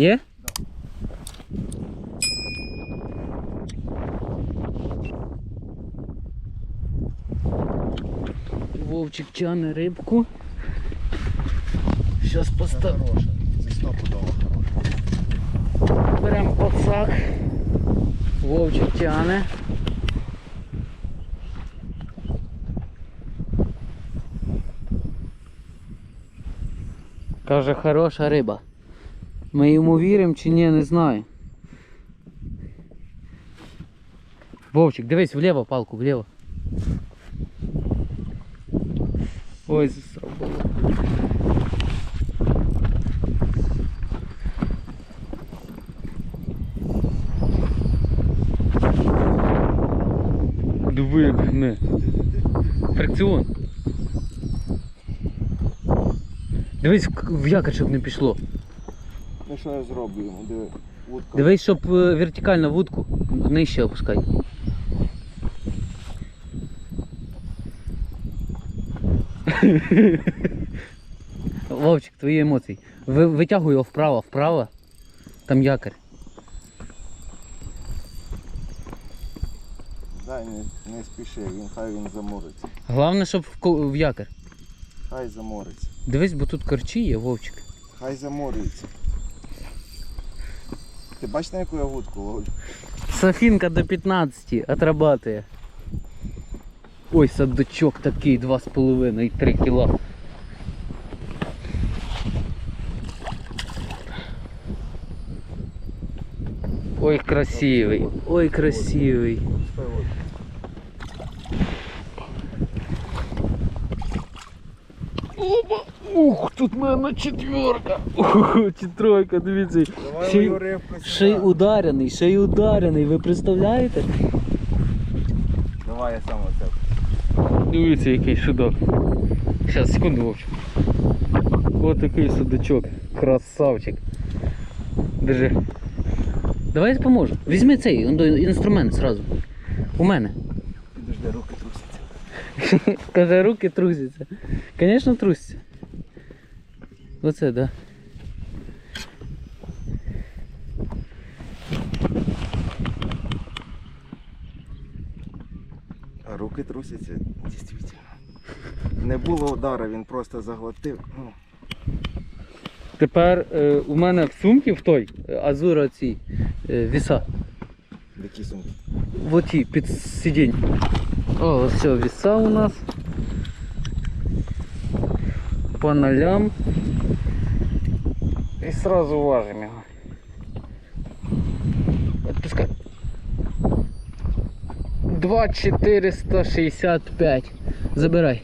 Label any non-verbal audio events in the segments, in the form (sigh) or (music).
Є? Вовчик тяне рибку. Щас постав... Хороша. Це стопудово. Беремо пацак. Вовчик тяне. Каже, хороша риба. Ми йому віримо чи ні, не знаю. Вовчик, дивись вліво палку, вліво. Ой, засрабало. Диви, як гне. Фрикціон. Дивись, в- якір, щоб не пішло. Що я зроблю йому? Диви. Вудка. Дивись, щоб е, вертикально вудку нижче опускай. (laughs) Вовчик, твої емоції. Ви, витягуй його вправо, вправо. Там якорь. Дай не, не спіши, він хай він замориться. Головне, щоб в, ко- в якорь. Хай замориться. Дивись, бо тут корчі є, Вовчик. Хай заморюється. Ти бачиш на яку я вудку ловлю? Сафінка до 15 отрабатує. Ой, садочок такий 2,5-3 кіла. Ой, красивий, ой, красивий. Тут мене четверка. Ух, чи тройка, дивіться. Ще й- Ще й ударений, ще й ударений, ви представляєте? Давай я сам оце. Дивіться, який судак. Зараз, секунду, Вовчик. Ось такий судачок. Красавчик. Держи. Давай я поможу. Візьми цей он, інструмент зразу. У мене. Підожди, руки трусяться. (laughs) Каже, руки трусяться. Звісно, трусяться. Оце, да. А руки трусяться, дійсно. Не було удара, він просто заглотив. Ну, Тепер е, у мене в сумці в той е, азура ці е, віса. які сумки. Вот ті під сидінь. О, все, віса у нас. По нолям. І сразу важимо його. Отпускай. 2465. Забирай.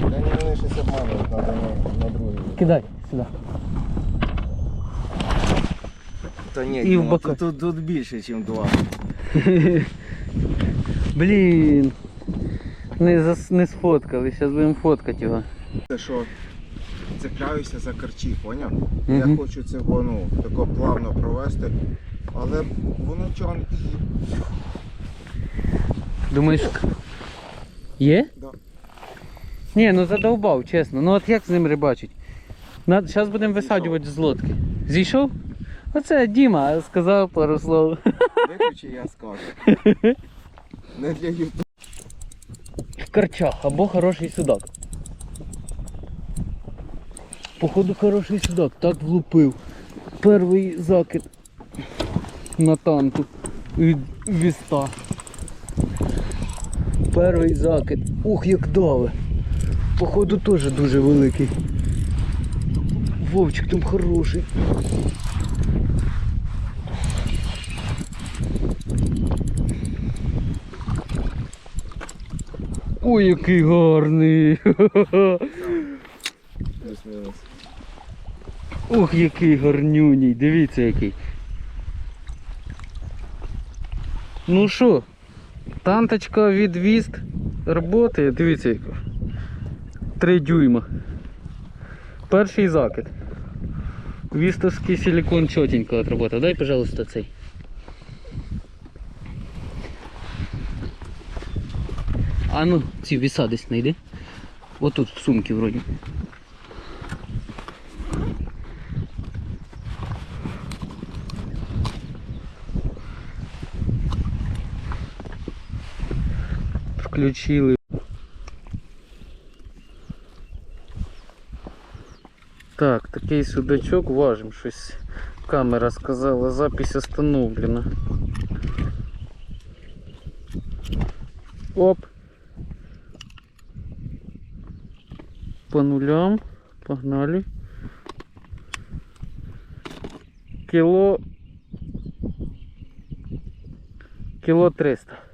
Та ні, вони щось обманують, треба на, на другий. Кидай сюди. Та ні, І Діма, в бока. тут, тут, тут більше, ніж два. (laughs) Блін. Не, зас... не сфоткали, зараз будемо фоткати його. Те, що цепляюся за карчі, поняв? Мгм. Я хочу цього ну, тако плавно провести, але воно чого не Думаєш, є? Да. Ні, ну задовбав, чесно. Ну от як з ним рибачить? Зараз будемо висаджувати з лодки. Зійшов? Оце Діма сказав пару слов. виключи, я скажу. (laughs) Не для ютубу. В карчах або хороший судак. Походу хороший судак, так влупив. Перший закид на танку від віста. Перший закид. Ух, як дави. Походу теж дуже великий. Вовчик там хороший. Ой, який гарний. (laughs) Плюс-мінус. Ох, який гарнюній, дивіться який. Ну що, танточка від віст роботи, дивіться яка. 3 дюйма. Перший закид. Вістовський силикон чотенько отработав. Дай, пожалуйста, цей. А ну, ці віса десь знайди. Отут в сумці вроді. Включили. Так, такий судачок важим щось. Камера сказала, запись остановлена. Оп. По нулям. Погнали. Кіло. Кіло 300.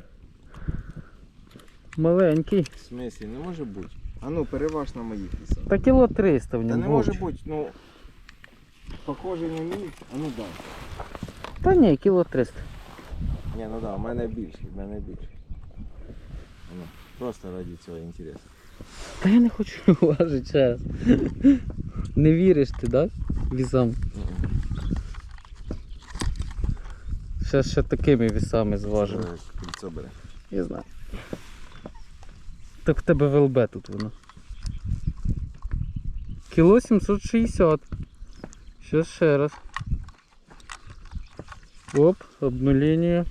Маленький. В смислі, не може бути. А ну, переваж на моїх вісах. Та кіло 300 в Та ньому. не може бути, ну. Похожий на мій. А ну да. Та ні, кіло 300. Ні, ну да, в мене більший, в мене більший. Ну, просто ради цього інтересу. Та я не хочу (laughs) важити ще. Не віриш ти, так? Вісам. Ще ще такими вісами зважимо. Е, Кільцо бере. Я знаю. Так в тебе ВЛБ тут воно. Кіло 760. Ще ще раз. Оп, обнуление.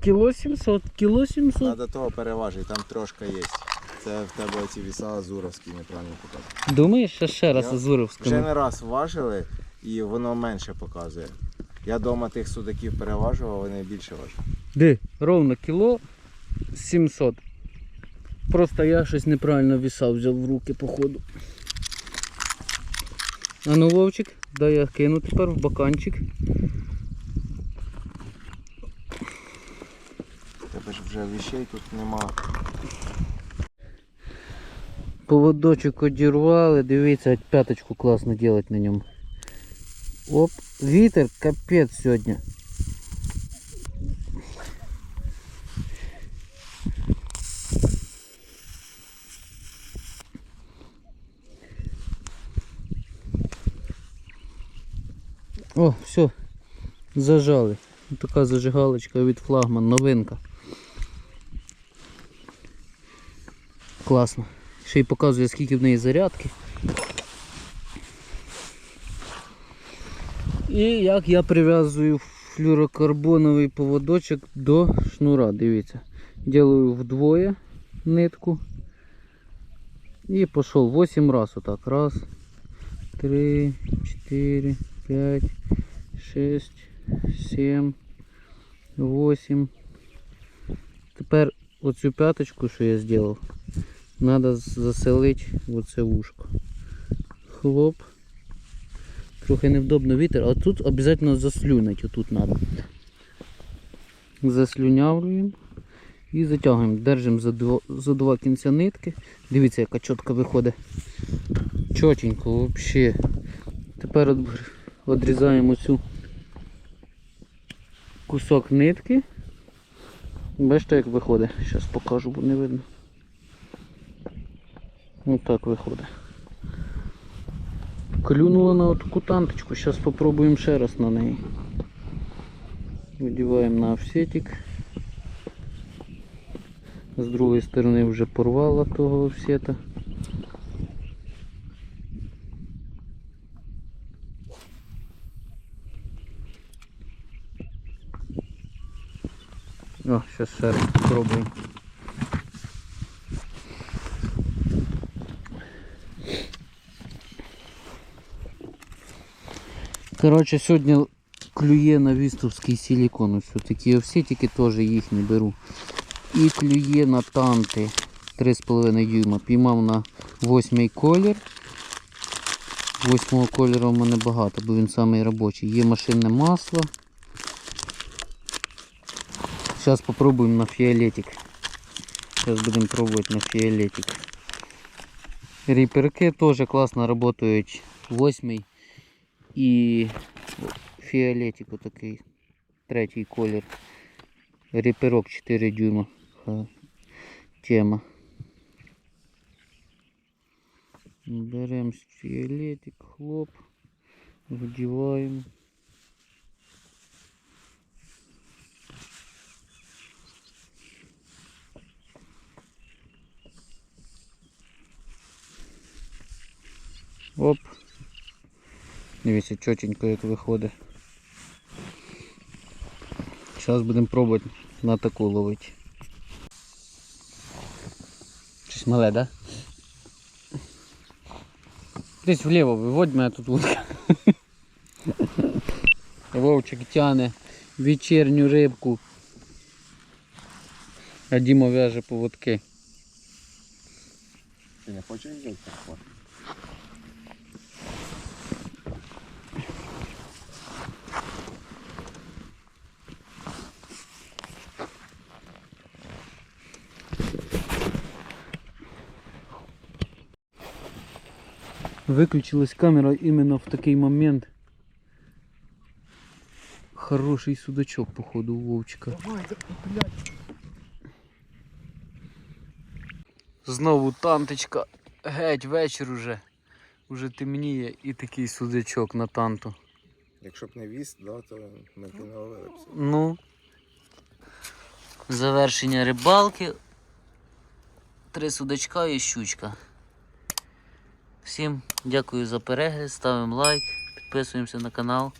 Кіло 700, кіло 700. Надо того переважити, там трошки є. Це в тебе оці віса азуровські неправильно показують. Думаєш, ще ще раз Я Азуровському? Вже не раз важили і воно менше показує. Я вдома тих судаків переважував, вони більше важать. Де? Ровно кіло 700. Просто я щось неправильно віса взяв в руки, походу. А ну, Вовчик, дай я кину тепер в баканчик. Тебе ж вже віщей тут нема. Поводочок одірвали, дивіться, п'яточку класно делать на ньому. Оп, вітер, капець сьогодні. О, все, зажали. Така зажигалочка від флагман, новинка. Класно. Ще й показує, скільки в неї зарядки. І як я прив'язую флюрокарбоновий поводочок до шнура. Дивіться. Делаю вдвоє нитку. І пішов 8 раз отак. Раз, три, чотири, п'ять, шесть, сім, восемь. Тепер оцю п'яточку, що я зробив, Надо заселити в оце вушко. Хлоп. Трохи невдобно вітер, а тут обов'язково заслюнить, отут треба. Заслюнявлюємо і затягуємо. Держимо за два, за два кінця нитки. Дивіться, яка чітко виходить. Чотенько взагалі. Тепер відрізаємо цю кусок нитки. Бачите, як виходить. Зараз покажу, бо не видно. Ось так виходить. Клюнула на таку танточку, зараз спробуємо ще раз на неї. Видіваємо на офсетик. З другої сторони вже порвала того офсета. О, ще раз спробуємо. Коротше, сьогодні клює на вістовський силікон. Ось такі офсетики теж їхні беру. І клює на танти 3,5 дюйма. Піймав на восьмий колір. Восьмого кольору в мене багато, бо він самий робочий. Є машинне масло. Зараз спробуємо на фіолетик. Зараз будемо пробувати на фіолетик. Ріперки теж класно працюють. Восьмий і фіолетик такий. Третій колір. Ріперок 4 дюйма. Ха, Тема. Беремо фіолетик, хлоп, вдіваємо. Оп. Дивіться, чотенько як виходить. Зараз будемо пробувати на таку ловити. Щось мале, да? Десь вліво виводь мене тут вудка. (laughs) Вовчик тяне вечірню рибку. А Діма в'яже поводки. Ти не хочеш взяти Выключилась камера именно в такий момент. Хороший судачок, походу, у Вовчика. Знову танточка. Геть вечір уже. Уже темніє і такий судачок на танту. Якщо б не віз, да, то ми б не ловили б. Ну. Завершення рибалки. Три судачка і щучка. Всім дякую за перегляд, ставимо лайк, підписуємося на канал.